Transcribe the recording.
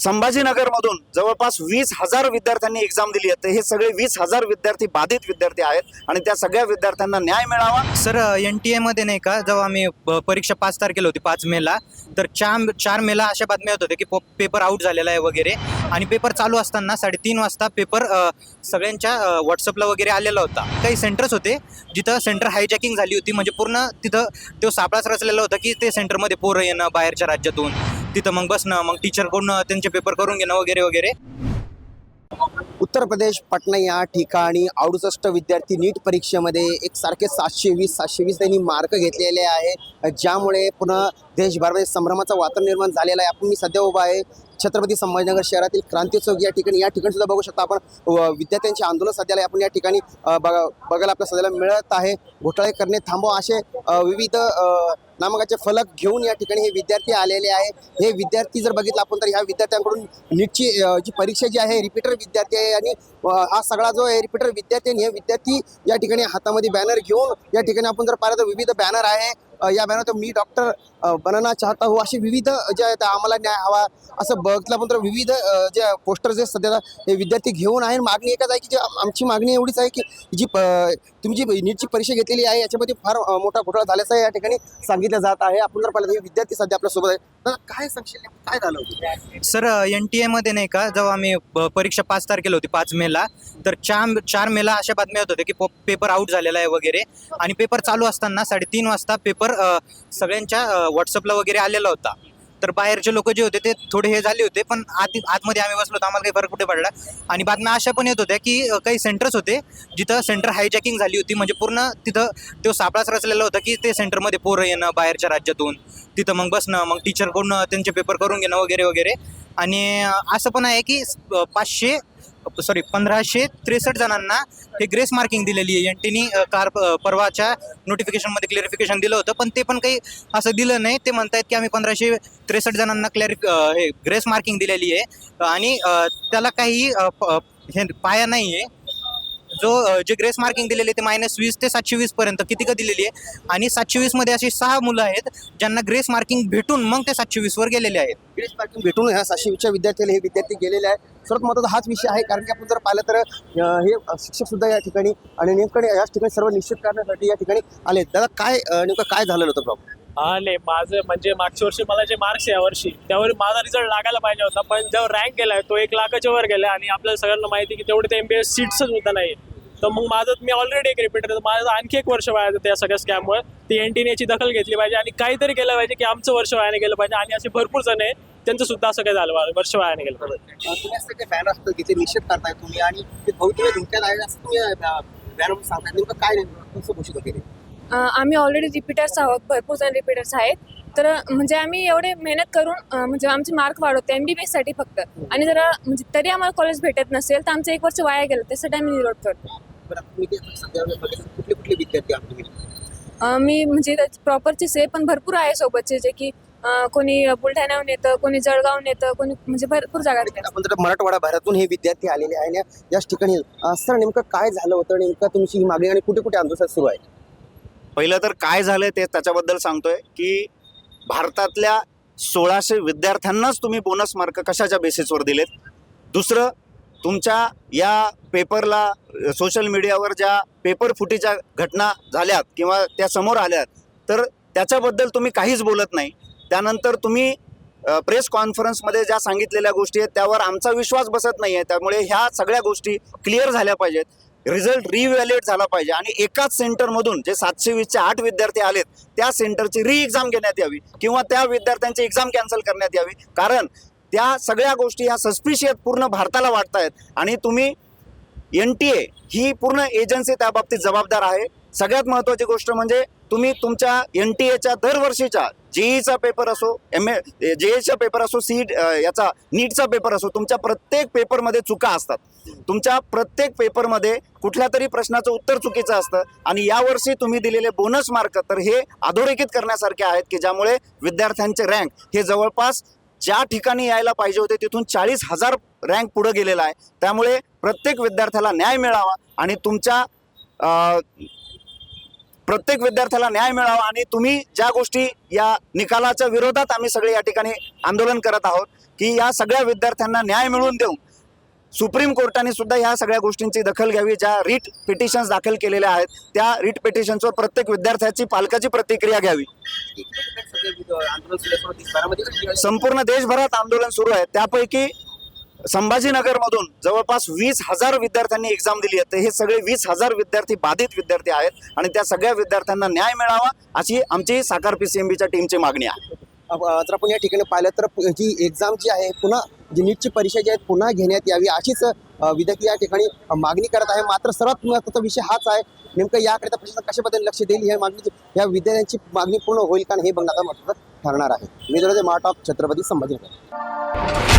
संभाजीनगरमधून जवळपास वीस हजार विद्यार्थ्यांनी एक्झाम दिली आहे. हे सगळे वीस हजार विद्यार्थी बाधित विद्यार्थी आहेत आणि त्या सगळ्या विद्यार्थ्यांना न्याय मिळावा. सर एन टी एमध्ये नाही का जेव्हा आम्ही परीक्षा पाच तारखेला होती पाच मेला तर चार चार मेला अशा बातम्या होत होत्या की पेपर आउट झालेला आहे वगैरे. आणि पेपर चालू असताना साडेतीन वाजता पेपर सगळ्यांच्या व्हॉट्सअपला वगैरे आलेला होता. काही सेंटर्स होते जिथं सेंटर हायजॅकिंग झाली होती. म्हणजे पूर्ण तिथं तो सापळाच रचलेला होता की ते सेंटरमध्ये पोरं येणं बाहेरच्या राज्यातून. तिथं मग बसणं मग टीचरकडून त्यांचे पेपर करून घेणं वगैरे वगैरे. उत्तर प्रदेश पटना या ठिकाणी अडुसष्ट विद्यार्थी नीट परीक्षेमध्ये एक सारखे सातशे वीस सातशे वीस त्यांनी मार्क घेतलेले आहे. ज्यामुळे पुन्हा देशभरामध्ये संभ्रमाचं वातावरण निर्माण झालेलं आहे. आपण मी सध्या उभा आहे. छत्रपती संभाजीनगर शहरातील क्रांती चौक या ठिकाणी या ठिकाणी सुद्धा बघू शकता आपण. व विद्यार्थ्यांचे आंदोलन सध्याला आपण या ठिकाणी बघा बघायला आपल्या सध्याला मिळत आहे. घोटाळे करणे थांबवा असे विविध नामकाचे फलक घेऊन या ठिकाणी हे विद्यार्थी आलेले आहे हे विद्यार्थी जर बघितलं आपण तर ह्या विद्यार्थ्यांकडून नीटची जी परीक्षा जी आहे रिपीटर विद्यार्थी आहे आणि हा सगळा जो आहे रिपीटर विद्यार्थी आणि हे विद्यार्थी या ठिकाणी हातामध्ये बॅनर घेऊन या ठिकाणी आपण जर पाहिलं तर विविध बॅनर आहे. या बॅनर मी डॉक्टर बनना चाहता हो असे विविध जे आहेत आम्हाला न्याय हवा असं बघितलं. पण तर विविध जे पोस्टर जे सध्या हे विद्यार्थी घेऊन आहे मागणी एकच आहे की जे आमची मागणी एवढीच आहे की जी प तुम्ही जी नीटची परीक्षा घेतलेली आहे याच्यामध्ये फार मोठा घोटाळा झाल्याचा या ठिकाणी सांगितलं जात आहे. आपण जर पाहिलं तर हे विद्यार्थी सध्या आपल्यासोबत आहे काय सांगशील नेमकं? काय झालं होतं? सर एन टी एमध्ये नाही का जेव्हा आम्ही ब- परीक्षा पाच तारखेला होती पाच मेला तर चार चार मेला अशा बातम्या होत होत्या की प- पेपर आउट झालेला आहे वगैरे. आणि पेपर चालू असताना साडेतीन वाजता पेपर अ, सगळ्यांच्या अ, व्हॉट्सअपला वगैरे आलेला होता. तर बाहेरचे लोक जे होते ते थोडे हे झाले होते पण आत आतमध्ये आम्ही बसलो होतो आम्हाला काही फरक कुठे पडला. आणि बातम्या अशा पण येत होत्या की काही सेंटर्स होते जिथं सेंटर हायजॅकिंग झाली होती. म्हणजे पूर्ण तिथं तो सापळाच रचलेला होता की ते सेंटरमध्ये पोरं येणं बाहेरच्या राज्यातून. तिथं मग बसणं मग टीचरकडून त्यांचे पेपर करून घेणं वगैरे वगैरे. आणि असं पण आहे की पाचशे सॉरी पंधराशे त्रेसष्ट जणांना हे ग्रेस मार्किंग दिलेली आहे. एन टीनी कार प- परवाच्या नोटिफिकेशनमध्ये क्लिअरिफिकेशन दिलं होतं पण ते पण काही असं दिलं नाही. ते म्हणतायत की आम्ही पंधराशे त्रेसष्ट जणांना क्लॅरिफ हे ग्रेस मार्किंग दिलेली आहे. आणि त्याला काही प- हे पाया नाही आहे जो जे ग्रेस मार्किंग दिलेली ते मायनस वीस ते सातशे वीस पर्यंत किती का दिलेली आहे? आणि सातशे वीसमध्ये अशी सहा मुलं आहेत ज्यांना ग्रेस मार्किंग भेटून मग ते सातशे वीस वर गेलेले आहेत. ग्रेस पार्किंग भेटून ह्या सातशेच्या विद्यार्थ्याला हे विद्यार्थी गेलेले आहे सर्वात महत्त्वाचा हाच विषय आहे कारण की आपण जर पाहिलं तर अं, हे शिक्षक सुद्धा या ठिकाणी आणि नेमकं याच ठिकाणी सर्व निश्चित करण्यासाठी या ठिकाणी आले दादा काय अं, नेमकं काय झालेलं होतं प्रॉब्लेम? हा नाही माझं म्हणजे मागच्या वर्षी मला जे मार्क्स आहे यावर्षी त्यावर माझा रिझल्ट लागायला पाहिजे होता पण जेव्हा रँक गेलाय तो एक लाखाच्या वर गेलाय आणि आपल्याला सगळ्यांना माहिती आहे की तेवढे ते एमबीएस सीट्सच होता नाही तर मग माझं मी ऑलरेडी एक रिपीटर माझं आणखी एक वर्ष वाया त्या सगळ्या स्कॅममुळे ती एन याची दखल घेतली पाहिजे आणि काहीतरी केलं पाहिजे की आमचं वर्ष वायाने गेलं पाहिजे. आणि असे भरपूर जण आहे त्यांचं सुद्धा असं काही झालं वर्ष वायाने गेलं पाहिजे. तुम्ही असं काही बॅनर असतं की ते निश्चित करताय तुम्ही आणि ते धोक्यात आहे असं तुम्ही बॅनर सांगताय? नेमकं काय नेमकं कसं घोषित केले अ, आम्ही ऑलरेडी रिपीटर्स आहोत. भरपूर जण रिपीटर्स आहेत. तर म्हणजे आम्ही एवढे मेहनत करून म्हणजे आमचे मार्क वाढवतो एम बी बी साठी फक्त. आणि जर म्हणजे तरी आम्हाला कॉलेज भेटत नसेल तर आमचं एक वर्ष वाया गेलं त्यासाठी आम्ही निरोध करतो. कुठले कुठले विद्यार्थी मी म्हणजे प्रॉपरचेच आहे पण भरपूर आहे सोबतचे जे की कोणी बुलढाण्याहून येतं कोणी जळगावून येतं कोणी म्हणजे भरपूर जागा आपण जर मराठवाडा भरातून हे विद्यार्थी आलेले आहे ना याच ठिकाणी सर नेमकं काय झालं होतं नेमकं तुमची ही मागणी आणि कुठे कुठे आंदोलन सुरू आहे? पहिलं तर काय झालंय ते त्याच्याबद्दल सांगतोय की भारतातल्या सोळाशे विद्यार्थ्यांनाच तुम्ही बोनस मार्क कशाच्या बेसिसवर दिलेत? दुसरं तुमच्या या पेपरला सोशल मीडियावर ज्या पेपर फुटीच्या घटना झाल्यात किंवा त्या समोर आल्यात तर त्याच्याबद्दल तुम्ही काहीच बोलत नाही. त्यानंतर तुम्ही प्रेस कॉन्फरन्समध्ये ज्या सांगितलेल्या गोष्टी आहेत त्यावर आमचा विश्वास बसत नाही आहे. त्यामुळे ह्या सगळ्या गोष्टी क्लिअर झाल्या पाहिजेत. रिझल्ट रिव्हॅल्युएट झाला पाहिजे आणि एकाच सेंटरमधून जे सातशे वीसचे आठ विद्यार्थी आलेत त्या सेंटरची री एक्झाम घेण्यात यावी किंवा त्या विद्यार्थ्यांची एक्झाम कॅन्सल करण्यात यावी. कारण त्या सगळ्या गोष्टी ह्या सस्पिशियस पूर्ण भारताला वाटत आहेत आणि तुम्ही एन टी ए ही पूर्ण एजन्सी त्या बाबतीत जबाबदार आहे. सगळ्यात महत्त्वाची गोष्ट म्हणजे तुम्ही तुमच्या एन टी एच्या दरवर्षीच्या जेईचा पेपर असो एम ए जे एचा पेपर असो सी याचा नीटचा पेपर असो तुमच्या प्रत्येक पेपरमध्ये चुका असतात. तुमच्या प्रत्येक पेपरमध्ये कुठल्या तरी प्रश्नाचं उत्तर चुकीचं असतं आणि यावर्षी तुम्ही दिलेले बोनस मार्क तर हे अधोरेखित करण्यासारखे आहेत की ज्यामुळे विद्यार्थ्यांचे रँक हे जवळपास ज्या ठिकाणी यायला पाहिजे होते तिथून चाळीस हजार रँक पुढे गेलेला आहे. त्यामुळे प्रत्येक विद्यार्थ्याला न्याय मिळावा आणि तुमच्या प्रत्येक विद्यार्थ्याला न्याय मिळावा आणि तुम्ही ज्या गोष्टी या निकालाच्या विरोधात आम्ही सगळे या ठिकाणी आंदोलन करत आहोत की या सगळ्या विद्यार्थ्यांना न्याय मिळवून देऊन सुप्रीम कोर्टाने सुद्धा ह्या सगळ्या गोष्टींची दखल घ्यावी. ज्या रीट पिटिशन्स दाखल केलेल्या आहेत त्या रीट पिटिशन्सवर प्रत्येक विद्यार्थ्याची पालकाची प्रतिक्रिया घ्यावी. संपूर्ण देशभरात आंदोलन सुरू आहे. त्यापैकी संभाजीनगरमधून जवळपास वीस हजार विद्यार्थ्यांनी एक्झाम दिली आहे. तर हे सगळे वीस हजार विद्यार्थी बाधित विद्यार्थी आहेत आणि त्या सगळ्या विद्यार्थ्यांना न्याय मिळावा अशी आमची साकार पी सी एम बीच्या टीमची मागणी आहे. जर आपण या ठिकाणी पाहिलं तर प- जी एक्झाम जी आहे पुन्हा जी नीटची परीक्षा जी आहे पुन्हा घेण्यात यावी अशीच विद्यार्थी या ठिकाणी मागणी करत आहे. मात्र सर्वात महत्त्वाचा विषय हाच आहे नेमकं याकरिता प्रशासन कशा पद्धतीने लक्ष देईल या मागणी या विद्यार्थ्यांची मागणी पूर्ण होईल का नाही हे बघणं आता महत्त्वाचं ठरणार आहे. मी माटॉप छत्रपती संभाजीनगर.